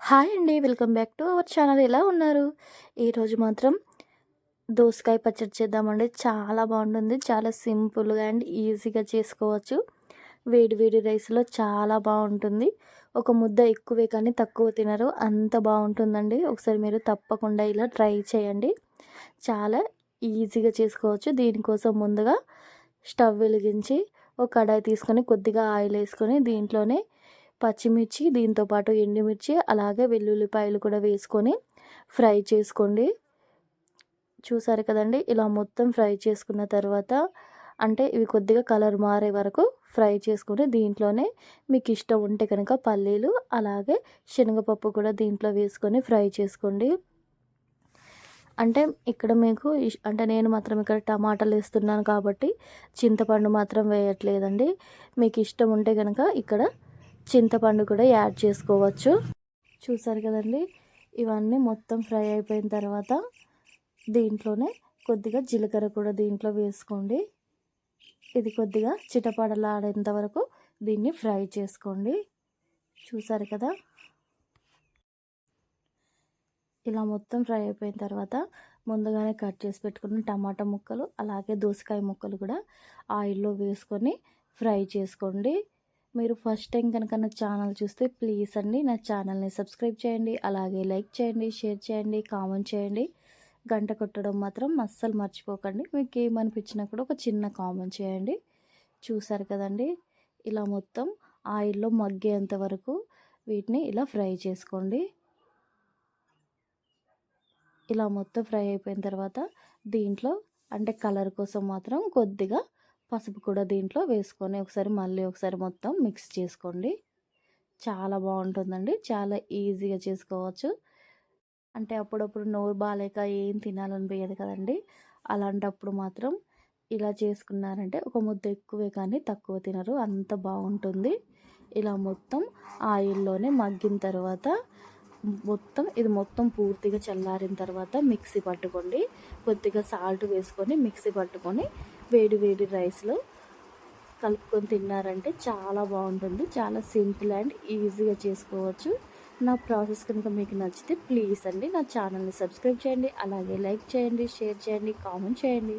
Hi అండి. Welcome back to our channel. ఎలా ఉన్నారు? ఈరోజు మాత్రం దోసకాయ పచ్చడి చేద్దామండి. చాలా బాగుంటుంది. చాలా సింపుల్గా అండ్ ఈజీగా చేసుకోవచ్చు. వేడి వేడి రైస్లో చాలా బాగుంటుంది. ఒక ముద్ద ఎక్కువే కానీ తక్కువ తినరు. అంత బాగుంటుందండి. ఒకసారి మీరు తప్పకుండా ఇలా ట్రై చేయండి. చాలా ఈజీగా చేసుకోవచ్చు. దీనికోసం ముందుగా స్టవ్ వెలిగించి ఒక కడాయి తీసుకొని కొద్దిగా ఆయిల్ వేసుకొని దీంట్లోనే పచ్చిమిర్చి దీంతోపాటు ఎండుమిర్చి అలాగే వెల్లుల్లిపాయలు కూడా వేసుకొని ఫ్రై చేసుకోండి. చూసారు కదండి? ఇలా మొత్తం ఫ్రై చేసుకున్న తర్వాత అంటే ఇవి కొద్దిగా కలర్ మారే వరకు ఫ్రై చేసుకుని దీంట్లోనే మీకు ఇష్టం ఉంటే కనుక పల్లీలు అలాగే శనగపప్పు కూడా దీంట్లో వేసుకొని ఫ్రై చేసుకోండి. అంటే ఇక్కడ మీకు అంటే నేను మాత్రం ఇక్కడ టమాటాలు వేస్తున్నాను కాబట్టి చింతపండు మాత్రం వేయట్లేదండి. మీకు ఇష్టం ఉంటే కనుక ఇక్కడ చింతపండు కూడా యాడ్ చేసుకోవచ్చు. చూసారు కదండి? ఇవన్నీ మొత్తం ఫ్రై అయిపోయిన తర్వాత దీంట్లోనే కొద్దిగా జీలకర్ర కూడా దీంట్లో వేసుకోండి. ఇది కొద్దిగా చిటపడలాడేంత వరకు దీన్ని ఫ్రై చేసుకోండి. చూసారు కదా? ఇలా మొత్తం ఫ్రై అయిపోయిన తర్వాత ముందుగానే కట్ చేసి పెట్టుకున్న టమాటా ముక్కలు అలాగే దోసకాయ ముక్కలు కూడా ఆయిల్లో వేసుకొని ఫ్రై చేసుకోండి. మీరు ఫస్ట్ టైం కనుక నా ఛానల్ చూస్తే ప్లీజ్ అండి నా ఛానల్ని సబ్స్క్రైబ్ చేయండి అలాగే లైక్ చేయండి షేర్ చేయండి కామెంట్ చేయండి. గంట కొట్టడం మాత్రం అస్సలు మర్చిపోకండి. మీకు ఏమనిపించినా కూడా ఒక చిన్న కామెంట్ చేయండి. చూసారు కదండి? ఇలా మొత్తం ఆయిల్లో మగ్గేంత వరకు వీటిని ఇలా ఫ్రై చేసుకోండి. ఇలా మొత్తం ఫ్రై అయిపోయిన తర్వాత దీంట్లో అంటే కలర్ కోసం మాత్రం కొద్దిగా పసుపు కూడా దీంట్లో వేసుకొని ఒకసారి మళ్ళీ ఒకసారి మొత్తం మిక్స్ చేసుకోండి. చాలా బాగుంటుందండి. చాలా ఈజీగా చేసుకోవచ్చు. అంటే అప్పుడప్పుడు నోరు బాగాలేక ఏం తినాలనిపించదు కదండి. అలాంటప్పుడు మాత్రం ఇలా చేసుకున్నారంటే ఒక ముద్ద ఎక్కువే కానీ తక్కువ తినరు. అంత బాగుంటుంది. ఇలా మొత్తం ఆయిల్లోనే మగ్గిన తర్వాత మొత్తం ఇది మొత్తం పూర్తిగా చల్లారిన తర్వాత మిక్సీ పట్టుకోండి. కొద్దిగా సాల్ట్ వేసుకొని మిక్సీ పట్టుకొని వేడి వేడి రైస్లో కలుపుకొని తిన్నారంటే చాలా బాగుంటుంది. చాలా సింపుల్ అండ్ ఈజీగా చేసుకోవచ్చు. నా ప్రాసెస్ కనుక మీకు నచ్చితే ప్లీజ్ అండి నా ఛానల్ని సబ్స్క్రైబ్ చేయండి. అలాగే లైక్ చేయండి షేర్ చేయండి కామెంట్ చేయండి.